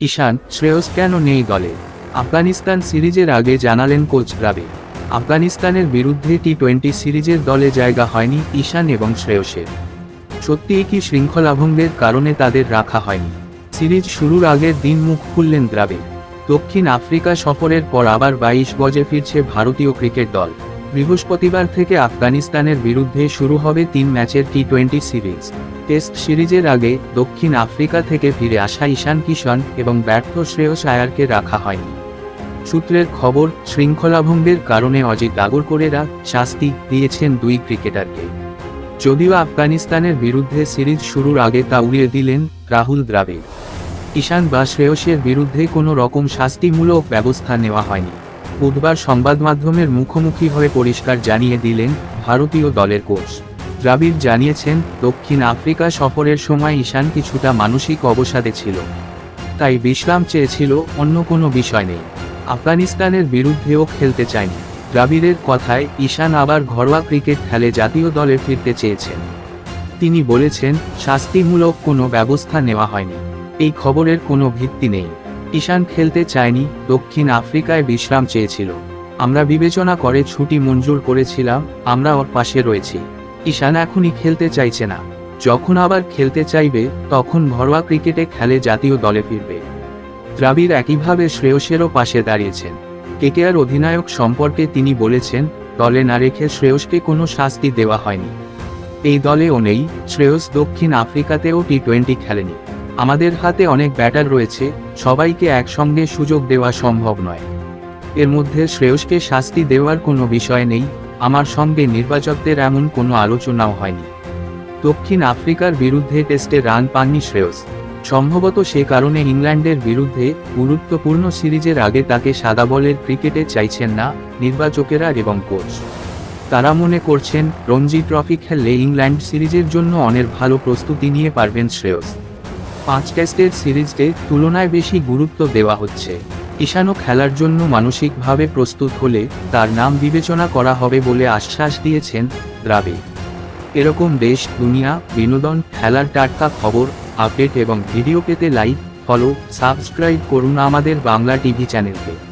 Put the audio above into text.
ঈশান, শ্রেয়স কেন নেই দলে? আফগানিস্তান সিরিজের আগে জানালেন কোচ দ্রাবিড় আফগানিস্তানের বিরুদ্ধে টি টোয়েন্টি সিরিজের দলে জায়গা হয়নি ঈশান এবং শ্রেয়সের। সত্যিই কি শৃঙ্খলাভঙ্গের কারণে তাদের রাখা হয়নি? সিরিজ শুরুর আগের দিন মুখ খুললেন দ্রাবিড় দক্ষিণ আফ্রিকা সফরের পর আবার বাইশ গজে ফিরছে ভারতীয় ক্রিকেট দল। বৃহস্পতিবার থেকে আফগানিস্তানের বিরুদ্ধে শুরু হবে তিন ম্যাচের টি টোয়েন্টি সিরিজ। টেস্ট সিরিজের আগে দক্ষিণ আফ্রিকা থেকে ফিরে আসা ঈশান কিষণ এবং ব্যর্থ শ্রেয়স আয়ারকে রাখা হয়নি। সূত্রের খবর, শৃঙ্খলাভঙ্গের কারণে অজিত আগরকরেরা শাস্তি দিয়েছেন দুই ক্রিকেটারকে। যদিও আফগানিস্তানের বিরুদ্ধে সিরিজ শুরুর আগে তা উড়িয়ে দিলেন রাহুল দ্রাবিড়। ঈশান বা শ্রেয়সের বিরুদ্ধে কোনো রকম শাস্তিমূলক ব্যবস্থা নেওয়া হয়নি। বুধবার সংবাদ মাধ্যমের মুখোমুখি হয়ে পরিষ্কার জানিয়ে দিলেন ভারতীয় দলের কোচ। দ্রাবিড় জানিয়েছেন, দক্ষিণ আফ্রিকা সফরের সময় ঈশান কিছুটা মানসিক অবসাদে ছিল। তাই বিশ্রাম চেয়েছিল, অন্য কোনো বিষয় নেই। আফগানিস্তানের বিরুদ্ধেও খেলতে চায়নি। দ্রাবিড়ের কথায় ঈশান আবার ঘরোয়া ক্রিকেট খেলে জাতীয় দলে ফিরতে চেয়েছেন। তিনি বলেছেন, শাস্তিমূলক কোনো ব্যবস্থা নেওয়া হয়নি। এই খবরের কোনো ভিত্তি নেই। ঈশান খেলতে চায়নি, দক্ষিণ আফ্রিকায় বিশ্রাম চেয়েছিল। আমরা বিবেচনা করে ছুটি মঞ্জুর করেছিলাম, আমরা ওর পাশে রয়েছি। ঈশান এখনই খেলতে চাইছে না। যখন আবার খেলতে চাইবে, তখন ঘরোয়া ক্রিকেটে খেলে জাতীয় দলে ফিরবে। দ্রাবিড় একইভাবে শ্রেয়সেরও পাশে দাঁড়িয়েছেন। কেকেআর অধিনায়ক সম্পর্কে তিনি বলেছেন, দলে না রেখে শ্রেয়সকে কোনো শাস্তি দেওয়া হয়নি। এই দলেও নেই, শ্রেয়স দক্ষিণ আফ্রিকাতেও টি টোয়েন্টি খেলেনি। আমাদের হাতে অনেক ব্যাটার রয়েছে, সবাইকে একসঙ্গে সুযোগ দেওয়া সম্ভব নয়। এর মধ্যে শ্রেয়সকে শাস্তি দেওয়ার কোনো বিষয় নেই, আমার সঙ্গে নির্বাচকদের এমন কোনো আলোচনাও হয়নি। দক্ষিণ আফ্রিকার বিরুদ্ধে টেস্টে রান পাননি শ্রেয়স। সম্ভবত সে কারণে ইংল্যান্ডের বিরুদ্ধে গুরুত্বপূর্ণ সিরিজের আগে তাকে সাদা বলের ক্রিকেটে চাইছেন না, নির্বাচকেরা এবং কোচ। তারা মনে করছেন, রঞ্জি ট্রফি খেললে ইংল্যান্ড সিরিজের জন্য অনেক ভালো প্রস্তুতি নিয়ে পারবেন শ্রেয়স। পাঁচ টেস্টের সিরিজকে তুলনায় বেশি গুরুত্ব দেওয়া হচ্ছে। ঈশানও খেলার জন্য মানসিকভাবে প্রস্তুত হলে তার নাম বিবেচনা করা হবে বলে আশ্বাস দিয়েছেন দ্রাবিড়। এরকম দেশ, দুনিয়া, বিনোদন, খেলার টাটকা খবর, আপডেট এবং ভিডিও পেতে লাইক, ফলো, সাবস্ক্রাইব করুন আমাদের বাংলা টিভি চ্যানেলকে।